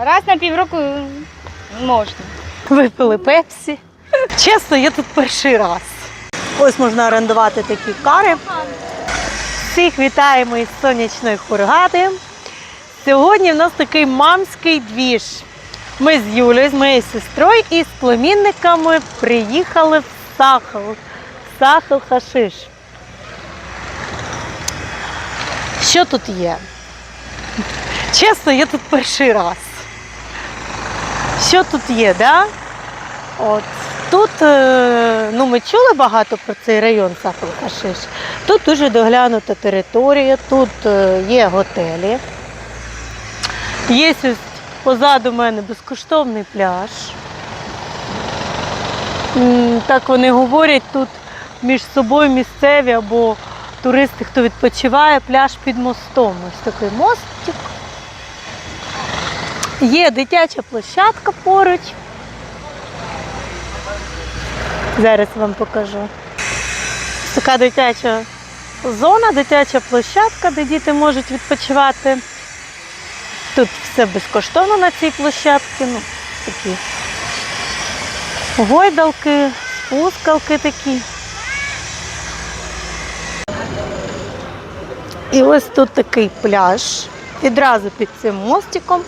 Раз на півроку можна. Випили пепсі. Чесно, я тут перший раз. Ось можна орендувати такі кари. Всіх вітаємо із сонячної хургади. Сьогодні в нас такий мамський двіж. Ми з Юлею, з моєю сестрою і з племінниками приїхали в Сахал. Сахал Хашиш. Що тут є? Чесно, я тут перший раз. Що тут є, да? От. Тут е, ну, ми чули багато про цей район Сахал Хашиш. Тут дуже доглянута територія, тут е, є готелі. Є ось позаду мене безкоштовний пляж. Так вони говорять тут між собою місцеві або туристи, хто відпочиває, пляж під мостом. Ось такий мостик. Є дитяча площадка поруч. Зараз вам покажу. Така дитяча зона, дитяча площадка, де діти можуть відпочивати. Тут все безкоштовно на цій площадці. Ну, такі гойдалки, спускалки такі. І ось тут такий пляж. Відразу під цим мостиком.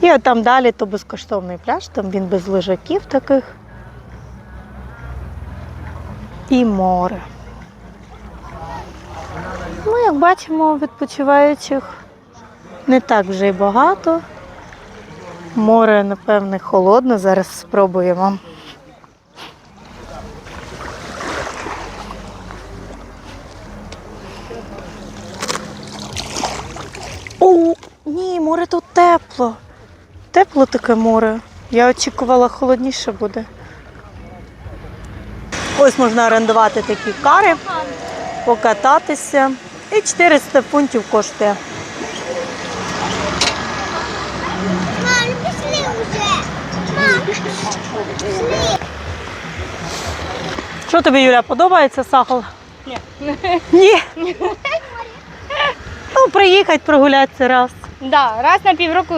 І от там далі то безкоштовний пляж, там він без лежаків таких. І море. Ну, як бачимо, відпочиваючих не так вже й багато. Море, напевне, холодне. Зараз спробуємо. О, ні, море тут тепло. Тепло таке море. Я очікувала, холодніше буде. Ось можна орендувати такі кари, покататися. І 400 фунтів коштує. Мам, пішли вже. Мам, пішли. Що тобі, Юля, подобається сахал? Ні. Ні. Ну, приїхати прогулятися раз. Да, раз на півроку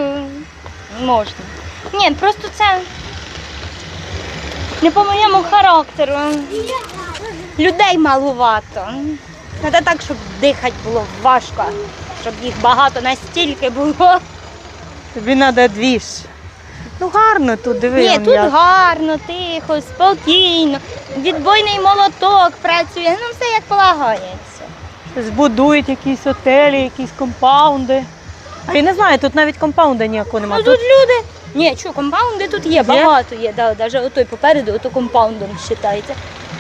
можна. Ні, просто це не по моєму характеру. Людей малувато. Треба так, щоб дихати було важко, щоб їх багато настільки було. Тобі треба двіж. Ну гарно тут, диви. Ні, тут як. гарно, тихо, спокійно. Відбойний молоток працює, ну все як полагається. Збудують якісь отелі, якісь компаунди. А я не знаю, тут навіть компаунда ніякого Ну немає. тут люди. Ні, що, компаунди тут є, багато є, да, навіть отой попереду, ото компаундом вважається.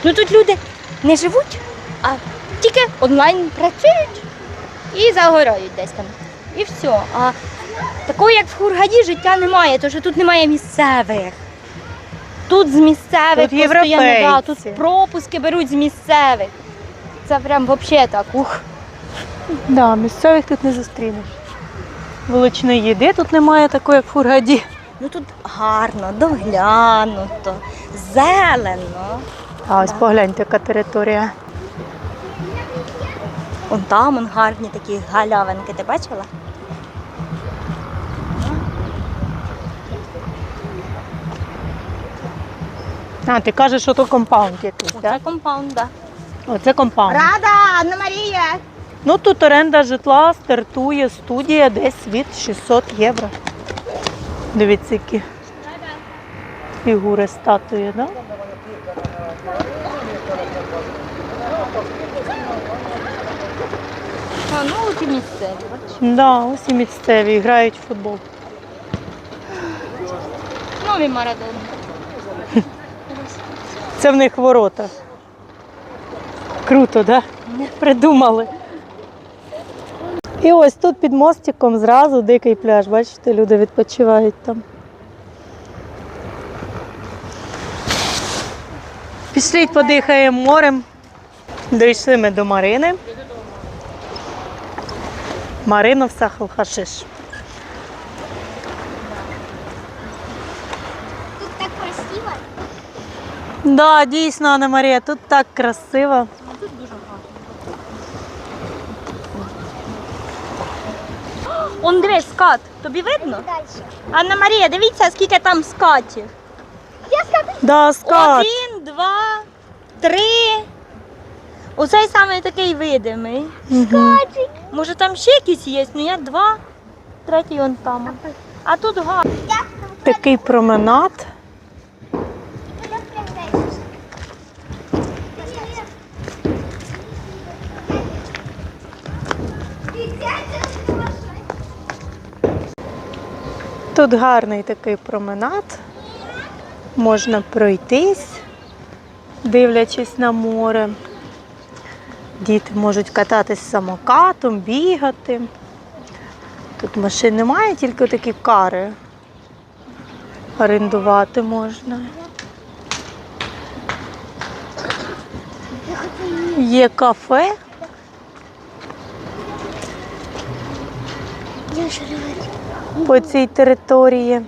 Ну тут люди не живуть, а тільки онлайн працюють і загорають десь там. І все. А такого, як в Хургаді, життя немає, тому що тут немає місцевих. Тут з місцевих Тут постійно, да, тут пропуски беруть з місцевих. Це прям взагалі так. Ух. Да, місцевих тут не зустрінеш. Величної їди тут немає такої, як в Фургаді. Ну тут гарно, доглянуто, зелено. А ось погляньте, яка територія. Вон там он гарні такі галявинки, ти бачила? А, ти кажеш, що то компаунд якийсь, Це так? компаунд, да. Оце компаунд. Рада, Анна Марія! Ну тут оренда житла стартує студія десь від 600 євро. Дивіться, які фігури статуї, да? А, ну ті місцеві, бачиш. Да, ось і місцеві грають в футбол. Нові марадони. Це в них ворота. Круто, так? да? Придумали. І ось тут під мостиком зразу дикий пляж. Бачите, люди відпочивають там. Пішліть, подихаємо морем. Дійшли ми до Марини. Марина в Сахал-Хашиш. Тут так красиво. Да, дійсно, Анна Марія, тут так красиво. Он дивись, скат. Тобі видно? Анна Марія, дивіться, скільки там скатів. Я скажу, Да, скат. Один, два, три. Оцей саме такий видимий. Мгм. Може там ще якісь є, ну я два, третій он там. А тут гар. Такий променад. Тут гарний такий променад. Можна пройтись, дивлячись на море. Діти можуть кататись самокатом, бігати. Тут машин немає, тільки такі кари. Орендувати можна. Є кафе. Я ще говорю. По цій території.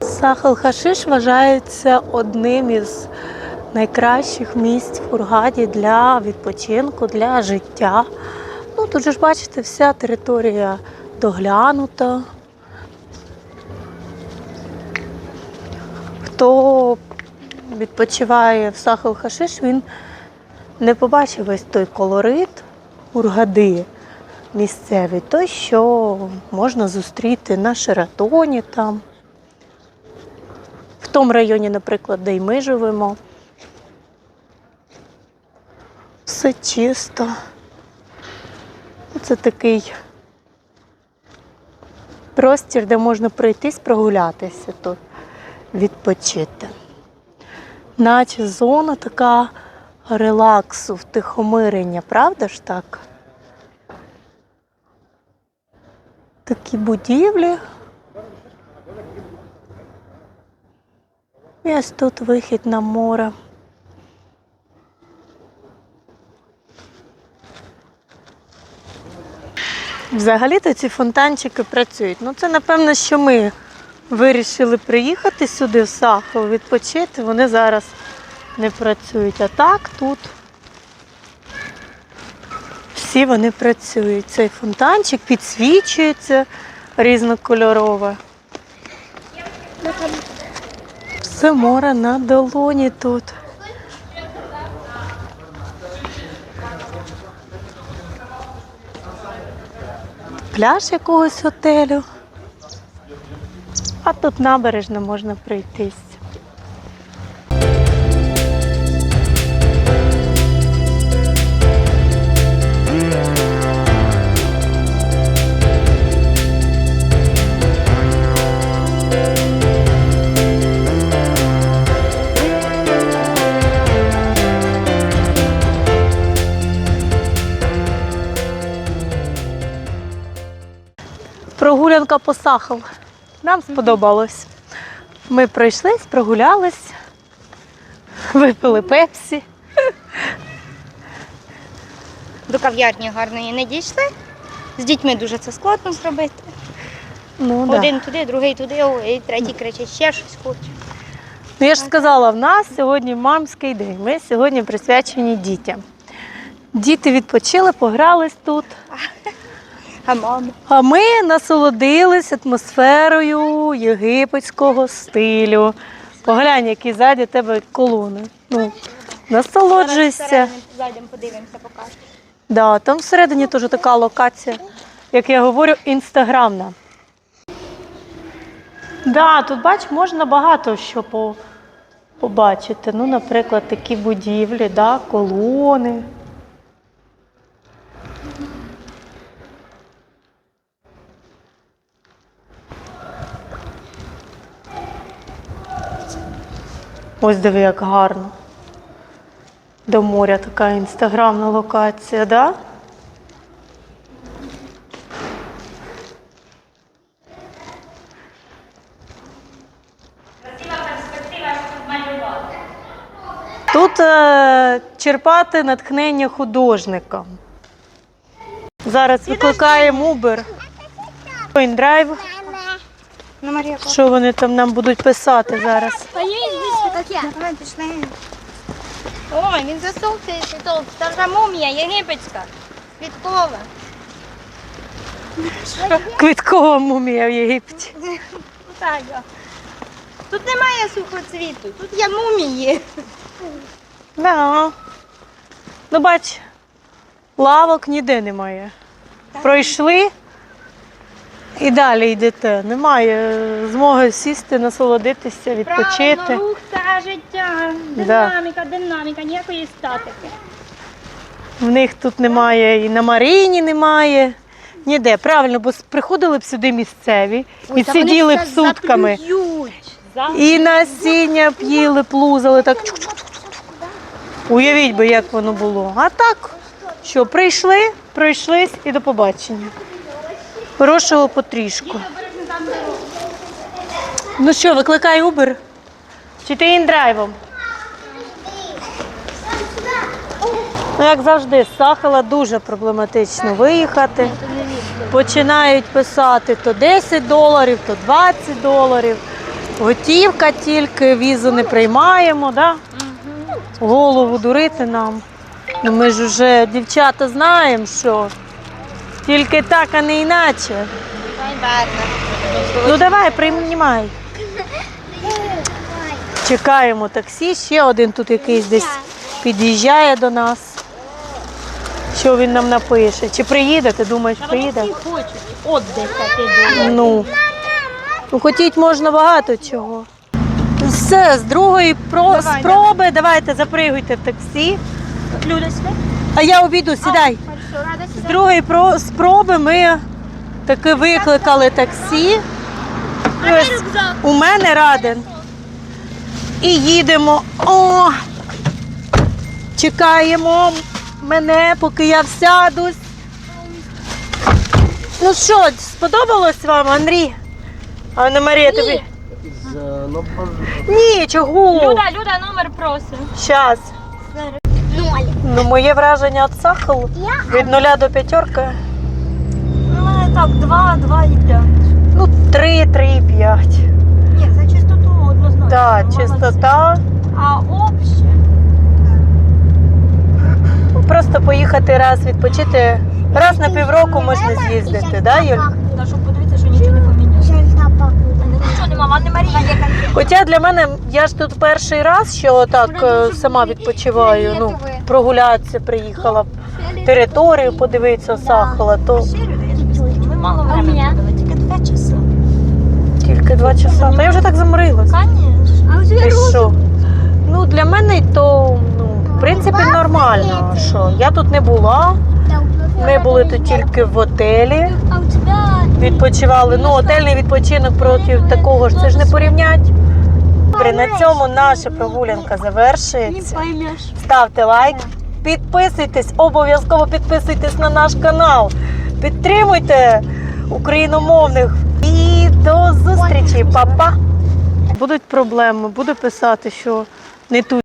Сахал-Хашиш вважається одним із найкращих місць в Хургаді для відпочинку, для життя. Ну, тут же ж бачите, вся територія доглянута, хто відпочиває в Сахал-Хашиш, він не побачив весь той колорит Ургади місцевий, той, що можна зустріти на Шератоні там, в тому районі, наприклад, де й ми живемо. Все чисто. Це такий простір, де можна пройтись, прогулятися тут відпочити. Наче зона така релаксу, втихомирення, правда ж так? Такі будівлі. І ось тут вихід на море. Взагалі-то ці фонтанчики працюють. Ну, це напевно, що ми вирішили приїхати сюди в Сахов, відпочити. Вони зараз не працюють. А так тут всі вони працюють. Цей фонтанчик підсвічується різнокольорове. Все море на долоні тут. Пляж якогось готелю. А тут набережно можна пройтись. Прогулянка по Сахов. Нам сподобалось. Ми пройшлись, прогулялись, випили пепсі. До кав'ярні гарної не дійшли. З дітьми дуже це складно зробити. Ну, да. Один туди, другий туди, і третій кричить, ще щось хоче. ну я ж сказала, в нас сьогодні мамський день. Ми сьогодні присвячені дітям. Діти відпочили, погрались тут. А мама? А ми насолодились атмосферою єгипетського стилю. Поглянь, які ззаді тебе колони. Ну, насолоджуйся. Зайдемо, подивимося, покажемо. Да, там всередині теж така локація, як я говорю, інстаграмна. Да, тут бач, можна багато що по, побачити. Ну, наприклад, такі будівлі, да, колони. Ось диви, як гарно. До моря така інстаграмна локація, да? Тут е, черпати натхнення художника. Зараз викликаємо Uber. Драйв. Мама. Ну, Що вони там нам будуть писати зараз? Я. Давай пішли. Ой, він засовкається тут. Це вже мумія єгипетська. Квіткова. Квіткова мумія в Єгипті. Так, я. Тут немає сухоцвіту, тут є мумії. Да. Ну, бач, лавок ніде немає. Пройшли і далі йдете. Немає змоги сісти, насолодитися, відпочити. Правильно, рух це життя. Да. Динаміка, динаміка, ніякої статики. В них тут немає і на Маріні немає. Ніде, правильно, бо приходили б сюди місцеві і сиділи б сутками. І насіння б їли, плузали так. Уявіть би, як воно було. А так, що прийшли, пройшлись і до побачення. Хорошого потрішку. Ну що, викликай Uber? Чи ти індрайвом? Ну, як завжди, з Сахала дуже проблематично виїхати. Починають писати то 10 доларів, то 20 доларів. Готівка тільки, візу не приймаємо, да? голову дурити нам. Ну, ми ж вже, дівчата, знаємо, що тільки так, а не іначе. Ну давай, приймай. Чекаємо таксі, ще один тут якийсь десь під'їжджає до нас. Що він нам напише? Чи приїде? Ти думаєш, приїде? Ну, ну хотіть можна багато чого. Все, з другої про... спроби давайте запригуйте в таксі. А я обійду, сідай. З другої спроби ми таки викликали таксі. Ось у мене раден. І їдемо. О! Чекаємо мене, поки я всядусь. Ну що, сподобалось вам, Андрій? А не Марія, тобі? Ні, чого? Люда, Люда, номер просить. Щас. Ну, моє враження від Сахалу від нуля до п'ятерки. Ну, мене так, два, два і п'ять. Ну, три, три, і п'ять. Ні, за чистоту однозначно. Так, Молодці. чистота. А обще? Просто поїхати раз відпочити. Раз на півроку можна з'їздити, да, Юль? Та щоб подивитися, що нічого не помінялося. Нічого нема, ванни Марія. Хоча для мене я ж тут перший раз, що отак е, сама відпочиваю. Ну, прогулятися приїхала територію, подивитися Сахала, то Ми мало тільки два часа. тільки два часа. Та я вже так заморилась. Конечно. Що? Ну, для мене то, ну, в принципі, нормально. Що я тут не була. Ми були тут тільки в готелі, А відпочивали. Ну, готельний відпочинок проти такого ж це ж не порівнять. Добре, на цьому наша прогулянка завершується. Ставте лайк, підписуйтесь, обов'язково підписуйтесь на наш канал. Підтримуйте україномовних. І до зустрічі, Па-па. Будуть проблеми, буду писати, що не тут.